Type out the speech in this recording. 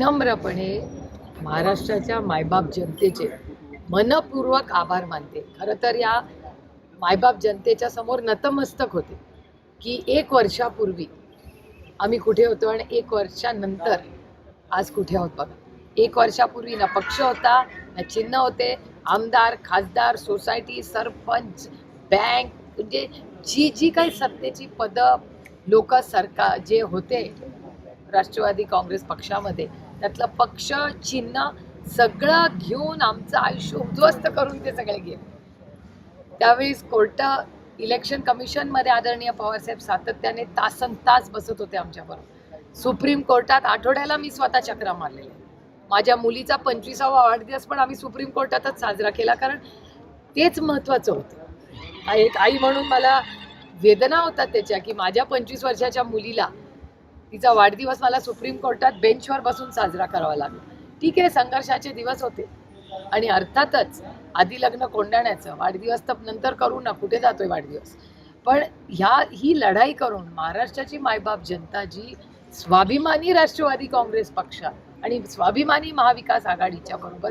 विनम्रपणे महाराष्ट्राच्या मायबाप जनतेचे मनपूर्वक आभार मानते. खरं तर या मायबाप जनतेच्या समोर नतमस्तक होते की एक वर्षापूर्वी आम्ही कुठे होतो आणि एक वर्षानंतर आज कुठे आहोत बघा. एक वर्षापूर्वी ना पक्ष होता ना चिन्ह होते. आमदार खासदार सोसायटी सरपंच बँक म्हणजे जी जी काही सत्तेची पदं लोक सरकार जे होते राष्ट्रवादी काँग्रेस पक्षामध्ये. त्यातलं पक्ष चिन्ह सगळं घेऊन आमचं आयुष्य उद्ध्वस्त करून ते सगळे गेले. त्यावेळेस कोर्ट इलेक्शन कमिशनमध्ये आदरणीय पवारसाहेब सातत्याने तासन तास बसत होते आमच्याबरोबर. सुप्रीम कोर्टात आठवड्याला मी स्वतः चक्रा मारलेल्या माझ्या मुलीचा पंचवीसावा वाढदिवस पण आम्ही सुप्रीम कोर्टातच साजरा केला कारण तेच महत्त्वाचं होतं. एक आई म्हणून मला वेदना होतात त्याच्या की माझ्या पंचवीस वर्षाच्या मुलीला तिचा वाढदिवस मला सुप्रीम कोर्टात बेंचवर बसून साजरा करावा लागला. ठीक आहे संघर्षाचे दिवस होते. आणि अर्थातच आधी लग्न कोंडाण्याचं वाढदिवस तर नंतर करू ना कुठे जातोय वाढदिवस? पण ह्या ही लढाई करून महाराष्ट्राची मायबाप जनता जी स्वाभिमानी राष्ट्रवादी काँग्रेस पक्ष आणि स्वाभिमानी महाविकास आघाडीच्या बरोबर